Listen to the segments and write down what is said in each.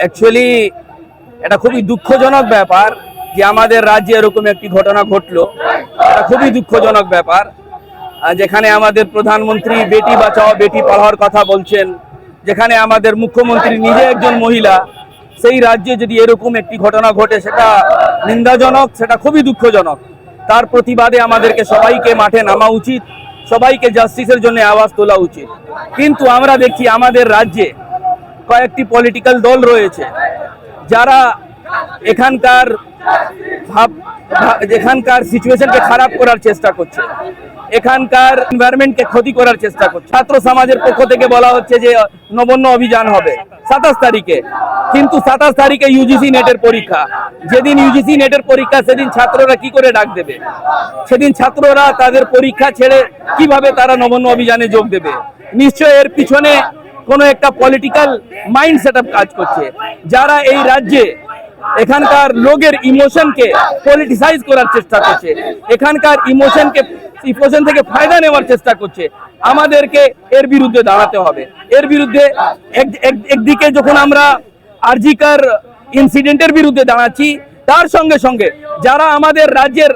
Actually এটা খুবই দুঃখজনক ব্যাপার যে আমাদের রাজ্যে এরকম একটি ঘটনা ঘটলো। এটা খুবই দুঃখজনক ব্যাপার। যেখানে আমাদের প্রধানমন্ত্রী বেটি বাঁচাও, বেটি পড়াওয়ার কথা বলছেন, যেখানে আমাদের মুখ্যমন্ত্রী নিজে একজন মহিলা, সেই রাজ্যে যদি এরকম একটি ঘটনা ঘটে, সেটা নিন্দাজনক, সেটা খুবই দুঃখজনক। তার প্রতিবাদে আমাদেরকে সবাইকে মাঠে নামা উচিত, সবাইকে জাস্টিসের জন্য আওয়াজ তোলা উচিত। কিন্তু আমরা দেখি আমাদের রাজ্যে কয়েকটি পলিটিক্যাল দল রয়েছে, যারা এখানকার ভাব এখানকার সিচুয়েশনকে খারাপ করার চেষ্টা করছে, এখানকার এনভায়রনমেন্টকে ক্ষতি করার চেষ্টা করছে। ছাত্র সমাজের পক্ষ থেকে বলা হচ্ছে যে নবন্ন অভিযান হবে সাতাশ তারিখে। কিন্তু সাতাশ তারিখে ইউজিসি নেটের পরীক্ষা। যেদিন ইউজিসি নেটের পরীক্ষা, সেদিন ছাত্ররা কি করে ডাক দেবে? সেদিন ছাত্ররা তাদের পরীক্ষা ছেড়ে কীভাবে তারা নবন্ন অভিযানে যোগ দেবে? নিশ্চয় এর পিছনে কোনো একটা পলিটিক্যাল মাইন্ড সেট কাজ করছে। যারা এই রাজ্যে এখানকার লোকের ইমোশনকে পলিটিসাইজ করার চেষ্টা করছে, এখানকার ইমোশনকে, ইমোশন থেকে ফায়দা নেওয়ার চেষ্টা করছে, আমাদেরকে এর বিরুদ্ধে দাঁড়াতে হবে। এর বিরুদ্ধে এক- এক- একদিকে যখন আমরা আরজিকার ইনসিডেন্টের বিরুদ্ধে দাঁড়াচ্ছি, তার সঙ্গে সঙ্গে যারা আমাদের রাজ্যের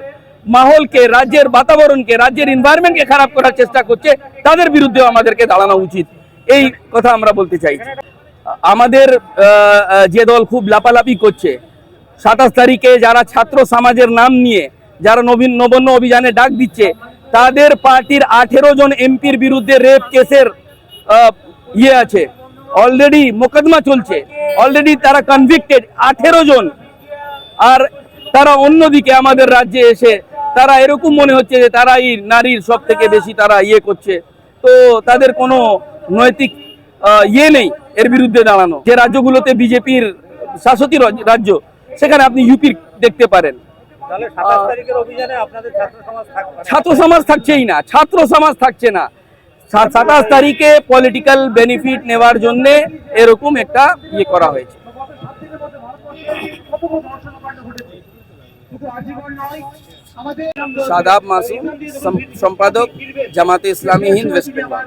মাহলকে, রাজ্যের বাতাবরণকে, রাজ্যের এনভায়রনমেন্টকে খারাপ করার চেষ্টা করছে, তাদের বিরুদ্ধেও আমাদেরকে দাঁড়ানো উচিত। এই কথা আমরা বলতে চাই। আমাদের যে দল খুব লাপালাপি করছে, সাতাশ তারিখে যারা ছাত্র সমাজের নাম নিয়ে, যারা নবীন, নবন্ন অভিযানে ডাক দিচ্ছে, তাদের পার্টির আঠেরো জন এমপির বিরুদ্ধে রেপ কেসের ইয়ে আছে। অলরেডি মোকদ্দমা চলছে। অলরেডি তারা কনভিক্টেড আঠেরো জন। আর তারা অন্যদিকে আমাদের রাজ্যে এসে, তারা এরকম মনে হচ্ছে যে তারাই নারীর সব থেকে বেশি তারা ইয়ে করছে। তো তাদের কোনো নৈতিক ইয়ে নেই এর বিরুদ্ধে দাঁড়ানো। যে রাজ্যগুলোতে বিজেপির শাসতি রাজ্য সেখানে আপনি ইউপির দেখতে পারেন। ছাত্র সমাজ থাকছেই না ছাত্র সমাজ থাকছে না। সাতাশ তারিখে পলিটিক্যাল বেনিফিট নেওয়ার জন্য এরকম একটা ইয়ে করা হয়েছে। সাদাব মাসুম সম্পাদক জামাতে ইসলামী হিন্দ ওয়েস্ট বেঙ্গল